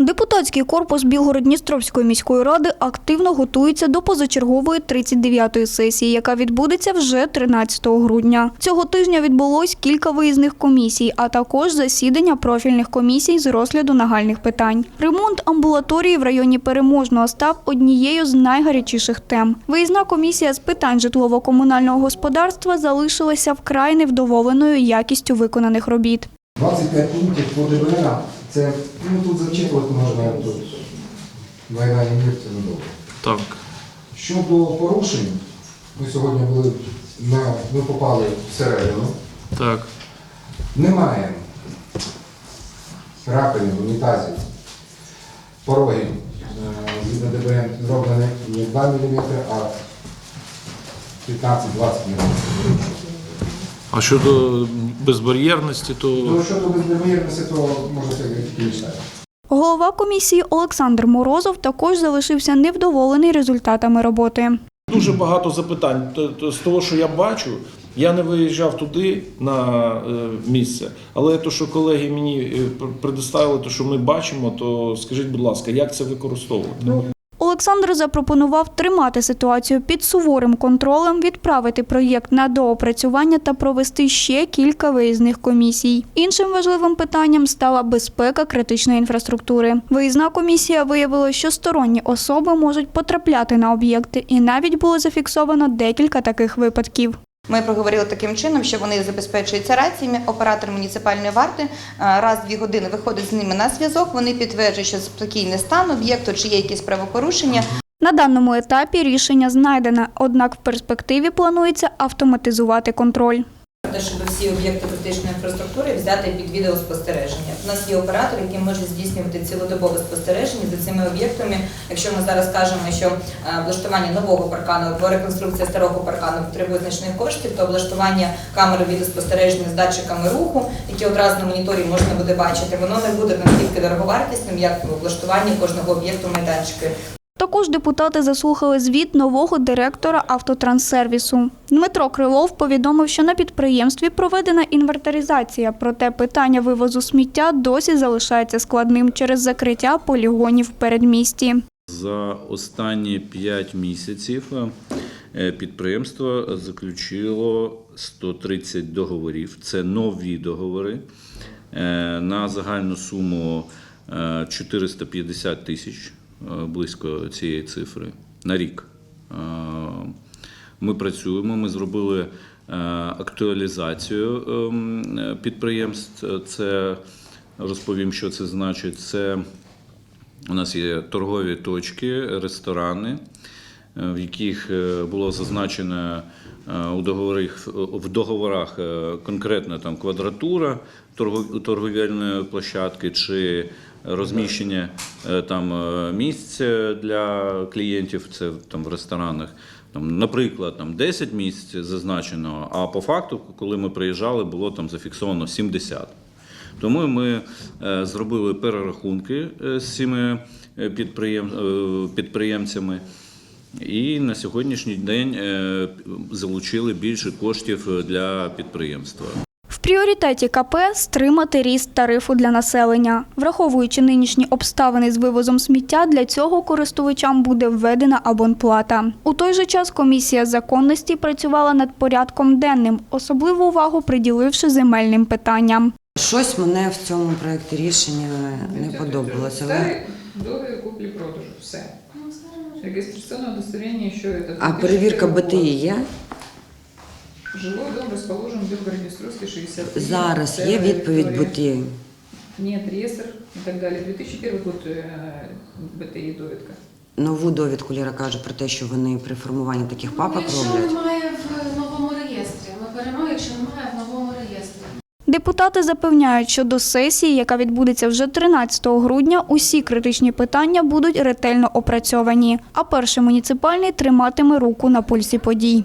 Депутатський корпус Білгород-Дністровської міської ради активно готується до позачергової 39-ї сесії, яка відбудеться вже 13 грудня. Цього тижня відбулось кілька виїзних комісій, а також засідання профільних комісій з розгляду нагальних питань. Ремонт амбулаторії в районі Переможного став однією з найгарячіших тем. Виїзна комісія з питань житлово-комунального господарства залишилася вкрай невдоволеною якістю виконаних робіт. 25 пунктів по ДБР. Це ну тут зачитувати можна тут. Війна і мір це недовго. Так. Щодо порушень, ми сьогодні були на ми попали всередину. Так. Немає раковин, унітазів, пороги. Е, Згідно ДБР зроблені не 2 мм, а 15-20 мм. А щодо безбар'єрності, то Ну, щодо безбар'єрності, то можна сказати тільки. Голова комісії Олександр Морозов також залишився невдоволений результатами роботи. Дуже багато запитань. З того, що я бачу, я не виїжджав туди на е, місце, але те, що колеги мені е, пр- предоставили, те, що ми бачимо, то скажіть, будь ласка, як це використовувати? Олександр запропонував тримати ситуацію під суворим контролем, відправити проєкт на доопрацювання та провести ще кілька виїзних комісій. Іншим важливим питанням стала безпека критичної інфраструктури. Виїзна комісія виявила, що сторонні особи можуть потрапляти на об'єкти, і навіть було зафіксовано декілька таких випадків. Ми проговорили таким чином, що вони забезпечуються раціями. Оператор муніципальної варти е, раз дві години виходить з ними на зв'язок. Вони підтверджують, що спокійний стан об'єкту, чи є якісь правопорушення. На даному етапі рішення знайдено, однак в перспективі планується автоматизувати контроль. Те, щоб всі об'єкти критичної інфраструктури взяти під відеоспостереження. У нас є оператор, який може здійснювати цілодобове спостереження за цими об'єктами. Якщо ми зараз кажемо, що е, облаштування нового паркану або реконструкція старого паркану потребує значних коштів, то облаштування камери відеоспостереження з датчиками руху, які одразу на моніторі можна буде бачити, воно не буде настільки дороговартісним, як облаштування кожного об'єкту майданчика. Також депутати заслухали звіт нового директора автотранссервісу. Дмитро Крилов повідомив, що на підприємстві проведена інвентаризація, проте питання вивозу сміття досі залишається складним через закриття полігонів в передмісті. За останні 5 місяців е, підприємство заключило 130 договорів. Це нові договори е, на загальну суму е, 450 тисяч, е, близько цієї цифри, на рік. Е, Ми працюємо, ми зробили е, актуалізацію ем, е, підприємств. Це розповім, що це значить. Це у нас є торгові точки, ресторани, е, в яких е, було зазначено е, у договорах, в договорах е, конкретно там квадратура торгов- торговельної площадки чи розміщення е, там е, місць для клієнтів, це там в ресторанах. Там, наприклад, там 10 місць зазначено, а по факту, коли ми приїжджали, було там зафіксовано 70. Тому ми е, зробили перерахунки е, з цими е, підприєм, е, підприємцями. І на сьогоднішній день е, залучили більше коштів для підприємства. Пріоритеті КП стримати ріст тарифу для населення. Враховуючи нинішні обставини з вивозом сміття, для цього користувачам буде введена абонплата. У той же час комісія законності працювала над порядком денним, особливу увагу приділивши земельним питанням. Щось мене в цьому проєкті рішення не подобалося. але- договір куплі-продажу, все. Регистрационное удостоверение еще это. А перевірка БТІ є? Жилой дом расположен в Белгород-Днестровский 63. Зараз є відповідь. БТІ. Нет, реестр и так далее. 2001 год э, БТІ довідка. Нову довідку Ліра каже про те, що вони при формуванні таких папок Якщо роблять. немає в новому реєстрі, ми беремо, якщо немає в новому реєстрі. Депутати запевняють, що до сесії, яка відбудеться вже 13 грудня, усі критичні питання будуть ретельно опрацьовані, а перший муніципальний триматиме руку на пульсі подій.